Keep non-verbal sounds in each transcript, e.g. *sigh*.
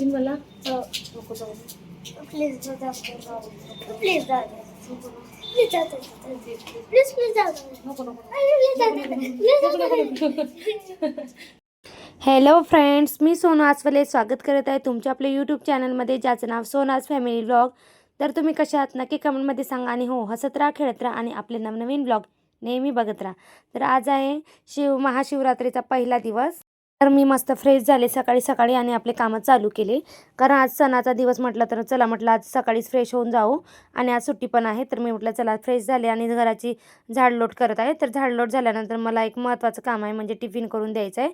देशील मला please please hello friends मी सोनू आसवले स्वागत करत आहे तुमच्या आपल्या यूट्यूब चॅनलमध्ये ज्याचं नाव सोनाज फॅमिली ब्लॉग तर तुम्ही कशा आहात? नक्की कमेंटमध्ये सांगा आणि हो हसत राहा खेळत राहा आणि आपले नवनवीन ब्लॉग नेहमी बघत राहा. तर आज आहे शिव महाशिवरात्रीचा पहिला दिवस. तर मी मस्त फ्रेश झाले सकाळी सकाळी आणि आपले कामं चालू केले. कारण आज सणाचा दिवस म्हटलं तर चला म्हटलं आज सकाळीच फ्रेश होऊन जाऊ. आणि आज सुट्टी पण आहे तर मी म्हटलं चला फ्रेश झाले आणि घराची झाडलोट करत आहे. तर झाडलोट झाल्यानंतर मला एक महत्त्वाचं काम आहे म्हणजे टिफिन करून द्यायचं आहे.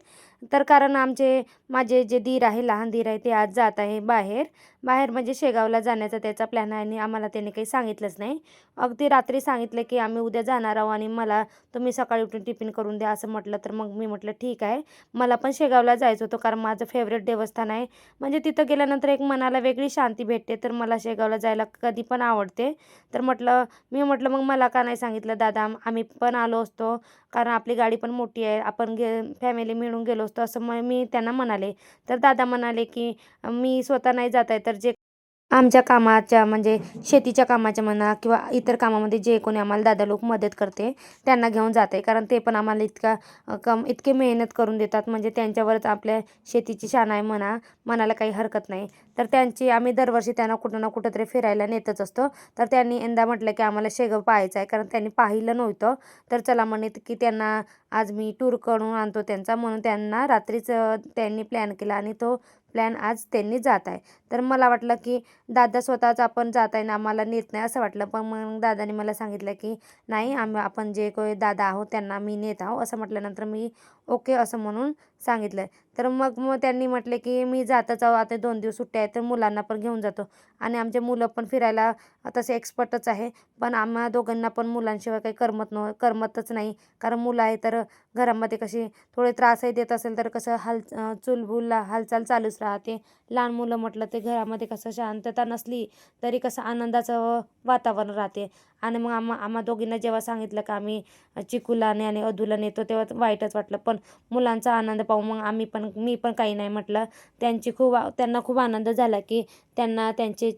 तर कारण आमचे माझे जे दीर आहे लहान दीर आहे ते आज जात आहे बाहेर. बाहेर म्हणजे शेगावला जाण्याचा त्याचा प्लॅन आहे आणि आम्हाला त्याने काही सांगितलंच नाही. अगदी रात्री सांगितलं की आम्ही उद्या जाणार आहोत आणि मला तुम्ही सकाळी उठून टिफिन करून द्या असं म्हटलं तर मग मी म्हटलं ठीक आहे. मला पण शेगावला जायचं होतं कारण माझं फेवरेट देवस्थान आहे. म्हणजे तिथं गेल्यानंतर एक मनाला वेगळी शांती भेटते तर मला शेगावला जायला कधी पण आवडते. तर म्हटलं मी म्हटलं मग मला का नाही सांगितलं दादा? आम्ही पण आलो असतो कारण आपली गाडी पण मोठी आहे आपण गे फॅमिली मिळून गेलो असतो असं मग मी त्यांना म्हणाले. तर दादा म्हणाले की मी स्वतः नाही जात आहे तर जे आमच्या कामाच्या म्हणजे शेतीच्या कामाच्या म्हणा किंवा इतर कामामध्ये जे कोणी आम्हाला दादा लोक मदत करते त्यांना घेऊन जाते. कारण ते पण आम्हाला इतका कम इतके मेहनत करून देतात. म्हणजे त्यांच्यावरच आपल्या शेतीची शान आहे म्हणा मनाला काही हरकत नाही. तर त्यांची आम्ही दरवर्षी त्यांना कुठं ना कुठं तरी फिरायला नेतच असतो. तर त्यांनी यंदा म्हटलं की आम्हाला शेगाव पाहायचं आहे. कारण त्यांनी पाहिलं नव्हतं. तर चला म्हणत की त्यांना आज मी टूर करून आणतो त्यांचा. म्हणून त्यांना रात्रीच त्यांनी प्लॅन केला आणि तो प्लॅन आज त्यांनी जात आहे. तर मला वाटलं की दादा स्वतःच आपण जात आहे ना आम्हाला नेत नाही असं वाटलं. पण मग दादाने मला सांगितलं की नाही आम्ही आपण जे कोणी दादा आहोत त्यांना मी नेत आहो असं म्हटल्यानंतर मी ओके असं म्हणून सांगितलं तर मग मग त्यांनी म्हटले की मी जातच आहो आता दोन दिवस सुट्ट्या आहेत तर मुलांना पण घेऊन जातो. आणि आमचे मुलं पण फिरायला तसे एक्सपर्टच आहे पण आम्हा दोघांना पण मुलांशिवाय काही करमत न करमतच नाही. कारण मुलं आहे तर घरामध्ये कशी थोडे त्रासही देत असेल तर कसं हाल चुलबुल हालचाल चालूच राहते. लहान मुलं म्हटलं ते घरामध्ये कसं शांतता नसली तरी कसं आनंदाचं वातावरण राहते. आणि मग आम्हा आम्हा दोघींना जेव्हा सांगितलं का आम्ही चिकूला ने आणि अधूला नेतो तेव्हा वाईटच वाटलं. पण मुलांचा आनंद पाहून मग आम्ही पण मी पण काही नाही म्हटलं. त्यांची खूप आ- त्यांना खूप आनंद झाला की त्यांना त्यांचे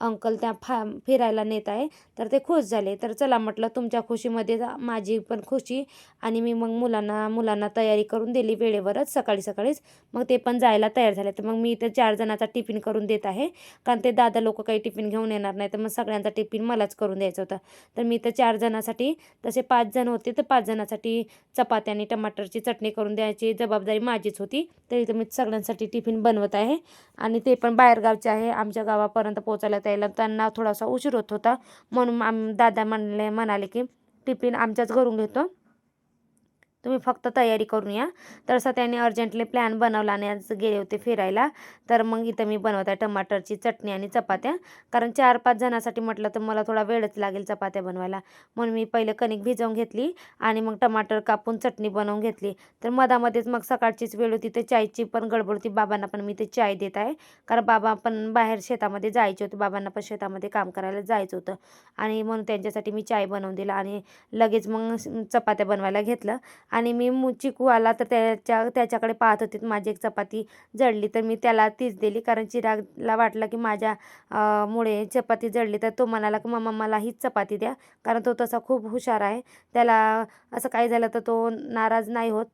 अंकल त्या फा फिरायला नेत आहे. तर ते खुश झाले. तर चला म्हटलं तुमच्या खुशीमध्ये जा- माझी पण खुशी. आणि मी मग मुलांना मुलांना तयारी करून दिली वेळेवरच सकाळी सकाळीच. मग ते पण जायला तयार झाले. तर मग मी इथे चार जणांचा टिफिन करून देत आहे. कारण ते दादा लोक काही टिफिन घेऊन येणार नाही. तर मग सगळ्यांचा टिफिन मलाच करून द्यायचा होता. तर मी तर चार जणांसाठी तसे पाच जण होते तर पाच जणांसाठी चपात्या आणि टमाटरची चटणी करून द्यायची. जबाबदारी माझीच होती. तर इथं मी सगळ्यांसाठी टिफिन बनवत आहे. आणि ते पण बाहेरगावचे आहे आमच्या गावापर्यंत पोचायला त्याला त्यांना थोडासा उशीर होत होता. म्हणून आम दादा म्हणले म्हणाले की टिफिन आमच्याच घरून घेतो. तुम्ही फक्त तयारी करून या. तर असं अर्जंटली प्लॅन बनवला आणि आज गेले होते फिरायला. तर मग इथं मी बनवत आहे टमाटरची चटणी आणि चपात्या. कारण चार पाच जणांसाठी म्हटलं तर मला थोडा वेळच लागेल चपात्या बनवायला. म्हणून मी पहिले कणिक भिजवून घेतली आणि मग टमाटर कापून चटणी बनवून घेतली. तर मधामध्येच मग सकाळचीच वेळ होती. तर चायची पण गडबड होती. बाबांना पण मी ते चाय देत आहे. कारण बाबा पण बाहेर शेतामध्ये जायचे होते. बाबांना पण शेतामध्ये काम करायला जायचं होतं. आणि म्हणून त्यांच्यासाठी मी चाय बनवून दिला आणि लगेच मग चपात्या बनवायला घेतलं. आणि मी मु चिकू आला तर त्याच्या त्याच्याकडे पाहत होते. माझी एक चपाती जळली तर मी त्याला तीच दिली. कारण चिरागला वाटलं की माझ्या मुळे चपाती जळली तर तो म्हणाला की मम्मा मला हीच चपाती द्या. कारण तो तसा खूप हुशार आहे. त्याला असं काही झालं तर तो नाराज नाही होत.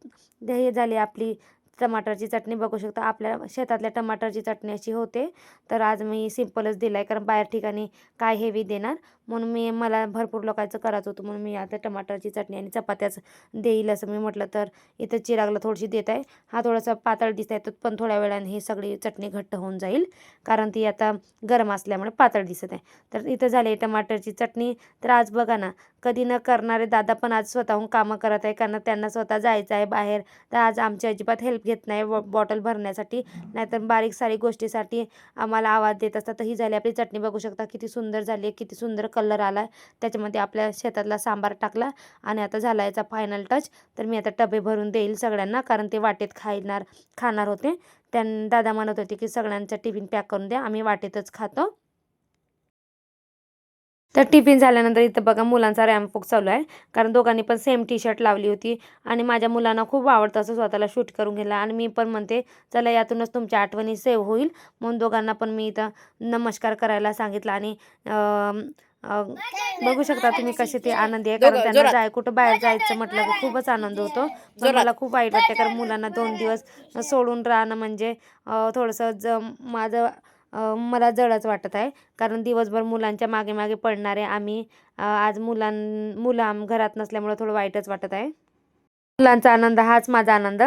हे झाली आपली टमाटरची चटणी बघू शकता. आपल्या शेतातल्या टमाटरची चटणी अशी होते. तर आज मी सिम्पलच दिलं आहे कारण बाहेर ठिकाणी काय हेवी देणार. म्हणून मी मला भरपूर लोकांचं करायचं होतं म्हणून मी आता टमाटरची चटणी आणि चपात्याच देईल असं मी म्हटलं. तर इथं चिरागला थोडीशी देत आहे. हा थोडासा पातळ दिसत आहे तर पण थोड्या वेळाने ही सगळी चटणी घट्ट होऊन जाईल. कारण ती आता गरम असल्यामुळे पातळ दिसत आहे. तर इथं झाली टमाटरची चटणी. तर आज बघा ना कधी न करणारे दादा पण आज स्वतःहून कामं करत आहे. कारण त्यांना स्वतः जायचं आहे बाहेर. तर आज आमची अजिबात हेल्प घेत नाही बॉ बॉटल भरण्यासाठी. नाहीतर बारीक सारीक गोष्टीसाठी आम्हाला आवाज देत असतात. तर ही झाली आपली चटणी. बघू शकता किती सुंदर झाली आहे किती सुंदर कलर आला आहे त्याच्यामध्ये आपल्या शेतातला सांबार टाकला आणि आता झाला याचा फायनल टच तर मी आता डबे भरून देईल सगळ्यांना कारण ते वाटेत खाणार खाणार होते. त्यां दादा म्हणत होते की सगळ्यांचा टिफिन पॅक करून द्या. आम्ही वाटेतच खातो. तर टिफिन झाल्यानंतर इथं बघा मुलांचा रॅम्प वॉक चालू आहे. कारण दोघांनी पण सेम टी शर्ट लावली होती. आणि माझ्या मुलांना खूप आवडतं असं स्वतःला शूट करून घ्यायला. आणि मी पण म्हणते चला यातूनच तुमच्या आठवणी सेव्ह होईल. म्हणून दोघांना पण मी इथं नमस्कार करायला सांगितलं. आणि बघू शकता तुम्ही कसे ते आनंदी आहे. कारण त्यांना जाय कुठं बाहेर जायचं म्हटलं की खूपच आनंद होतो. पण मला खूप वाईट वाटते कारण मुलांना दोन दिवस सोडून राहणं म्हणजे थोडंसं ज माझं मला जडच वाटत आहे. कारण दिवसभर मुलांच्या मागे मागे पडणारे आम्ही आज मुलां मुलं आम- घरात नसल्यामुळे थोडं वाईटच वाटत आहे. मुलांचा आनंद हाच माझा आनंद.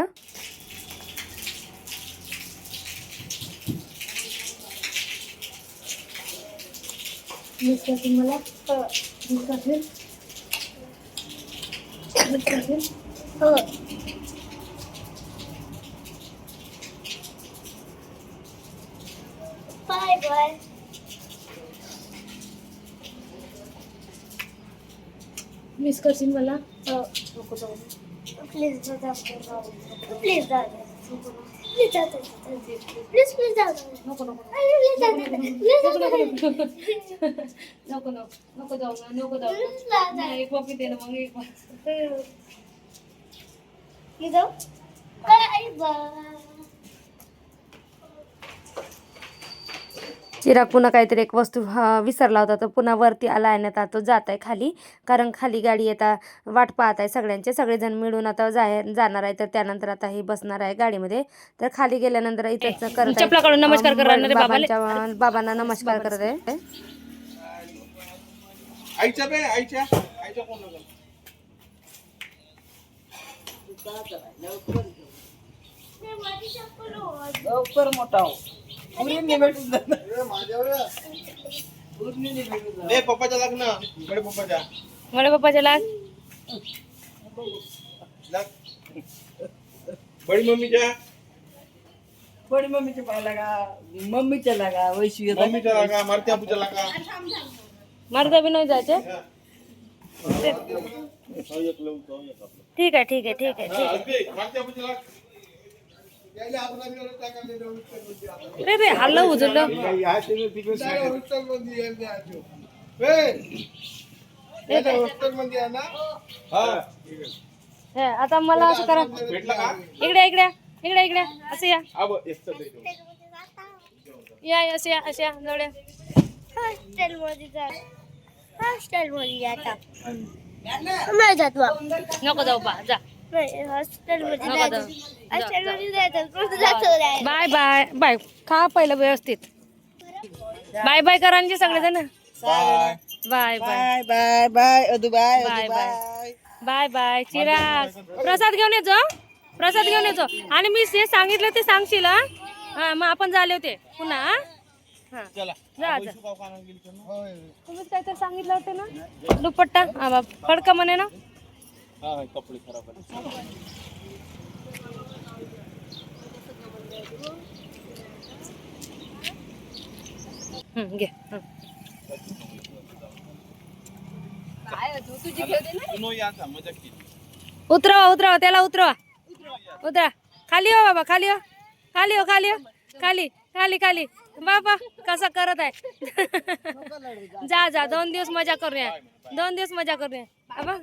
बाय बाय मिस करशील मला प्लीज प्लीज प्लीज प्लीज नको नको नको. नको जाऊ नको जाऊ एक वापी दे ना मग एक वापी जाऊ. चिराग पुन्हा काहीतरी एक वस्तू विसरला होता. तर पुन्हा वरती आला आहे ना आता तो जात आहे खाली. कारण खाली गाडी येता वाट पाहत आहे सगळ्यांचे. सगळेजण मिळून आता जाय जाणार आहे. तर त्यानंतर आता ही बसणार आहे गाडीमध्ये. तर खाली गेल्यानंतर इथंच करत आहे. नमस्कार. बाबांच्या बाबांना नमस्कार करत आहे. आईच्या बे आईच्या. आईच्या कोण नका लवकर मोठा हो. पप्पाच्या बडे लाग. लग. बडी मम्मीच्या. कोणी मम्मीच्या पाय लागा मम्मीच्या लागा. मम्मीच्या लागा मारत्या पूजा लागा. बी नाही जायचे? ठीक आहे ठीक आहे ठीक आहे हा, अगदी, आता. मला असं करा. इकडे इकडे इकडे इकडे. असं या. या असं या असं या जवळ हॉस्टेल मध्ये जा. हॉस्टेल मध्ये आता. नको जाऊ पा जा. बाय बाय बाय खा पहिलं व्यवस्थित बाय बाय करा सगळेजण bye bye bye bye bye bye Adu bye bye, bye. Bye bye bye Chirag प्रसाद घेऊन येतो प्रसाद घेऊन येतो आणि मी जे सांगितलं ते सांगशील हा? हा, मग आपण झाले होते. पुन्हा. तुम्हीच काहीतरी सांगितलं होते ना? दुपट्टा? हा बाप फडका म्हणे ना? हा हा, कपडे खराब हं, घे हं. उतरवा उतरवा त्याला उतरवा. उतरा. खाली हो बाबा खाली हो. खाली हो खाली हो. खाली खाली खाली. बाबा कसा करत आहे? *laughs* जा जा दोन दिवस मजा करूया. दोन दिवस मजा करूया बाबा.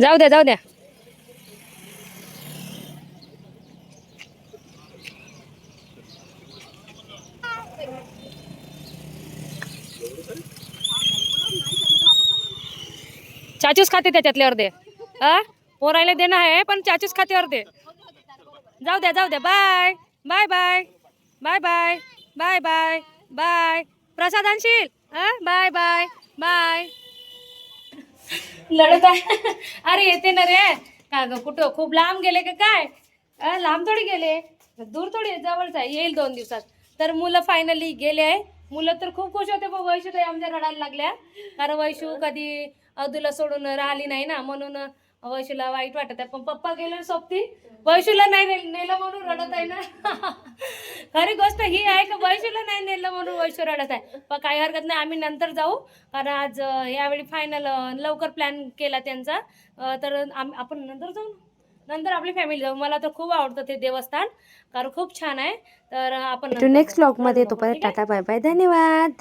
जाऊ द्या जाऊ द्या. चाचूस खाते त्याच्यातले अर्धे. हा पोरायला देणं आहे पण चाचूस खाते अर्धे. जाऊ द्या जाऊ द्या. Bye. Bye bye. Bye bye. Bye bye. Bye. प्रसाद आणशील? हा? Bye bye. बाय. लढत आहे. अरे येते ना रे. का ग कुठं? खूप लांब गेले का काय? लांब थोडी गेले. दूर थोडी जवळच आहे. येईल दोन दिवसात. तर मुलं फायनली गेले. आहे मुलं तर खूप खुश होते. वैशू ताई आमच्या रडायला लागल्या. कारण वैशू कधी अदूला सोडून राहिली नाही ना. म्हणून वैशूला वाईट वाटत आहे. पण पप्पा गेले सोबती? वैशूला नाही नेलं म्हणून रडत आहे ना? *laughs* खरी गोष्ट ही आहे का वैशूला नाही नेलं म्हणून वैशू रडत आहे. पण काही हरकत नाही आम्ही नंतर जाऊ. कारण आज यावेळी फायनल लवकर प्लॅन केला त्यांचा. तर आम- आपण नंतर जाऊ. नंतर आपली फॅमिली जाऊ. मला तर खूप आवडतं ते देवस्थान. कारण खूप छान आहे. तर आपण नेक्स्ट. ब्लॉगमध्ये तोपर्यंत? टाटा बाय बाय धन्यवाद.